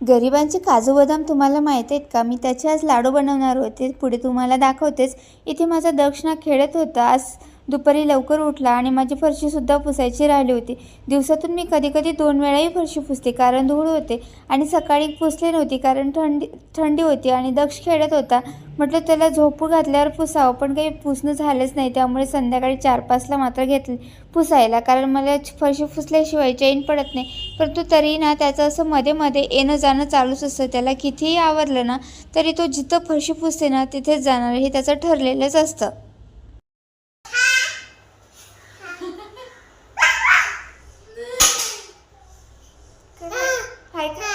गरिबांचे काजू बदाम तुम्हाला माहीत आहेत का? मी त्याचे आज लाडू बनवणार होते. पुढे तुम्हाला दाखवतेच. इथे माझा दक्षिणा खेळत होता. आज दुपारी लवकर उठला आणि माझी फरशीसुद्धा पुसायची राहिली होती. दिवसातून मी कधीकधी दोन वेळाही फरशी पुसते कारण धूळ होते आणि सकाळी पुसली नव्हती कारण थंडी थंडी होती आणि दक्ष खेळत होता. म्हटलं त्याला झोपू घातल्यावर पुसावं पण काही पुसणं झालंच नाही त्यामुळे संध्याकाळी चार पाचला मात्र घेतले पुसायला कारण मला फरशी पुसल्याशिवाय चैन पडत नाही. परंतु तरी ना त्याचं असं मध्ये मध्ये येणं जाणं चालूच असतं. त्याला कितीही आवरलं ना तरी तो जिथं फरशी पुसते ना तिथेच जाणार हे त्याचं ठरलेलंच असतं हाय का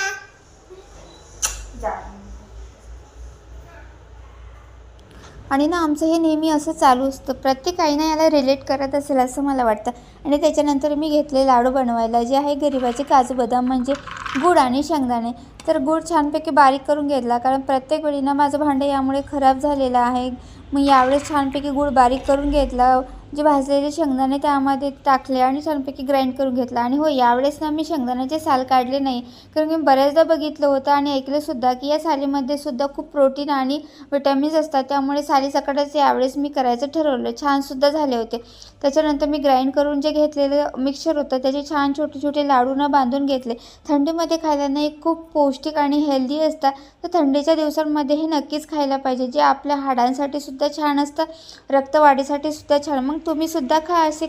आणि ना आमचं हे नेहमी असं चालू असतं. प्रत्येक आईनं याला रिलेट करत असेल असं मला वाटतं. आणि त्याच्यानंतर मी घेतले लाडू बनवायला जे आहे गरिबाचे काजू बदाम म्हणजे गुड आणि शेंगदाणे. तर गूळ छानपैकी बारीक करून घेतला कारण प्रत्येक वेळी ना माझं भांडं यामुळे खराब झालेलं आहे. मग यावेळेस छानपैकी गूळ बारीक करून घेतला. जे भाजलेले शेंगदाणे त्यामध्ये टाकले आणि छानपैकी ग्राइंड करून घेतला. आणि हो यावेळेस ना मी शेंगदाण्याचे साल काढले नाही. कारण मी बऱ्याचदा बघितलं होतं आणि ऐकलंसुद्धा की या सालीमध्ये सुद्धा खूप प्रोटीन आणि विटॅमिन्स असतात. त्यामुळे साली सकाळच यावेळेस मी करायचं ठरवलं. छानसुद्धा झाले होते. त्याच्यानंतर मी ग्राइंड करून जे घेतलेलं मिक्सर होतं त्याचे छान छोटे छोटे लाडू न बांधून घेतले. थंडीमध्ये खायला एक खूप पौष्टिक आणि हेल्दी असतात. तर थंडीच्या दिवसांमध्ये हे नक्कीच खायला पाहिजे. जे आपल्या हाडांसाठी सुद्धा छान असतं रक्तवाढीसाठी सुद्धा छान. मग तुम्ही सुद्धा खा असे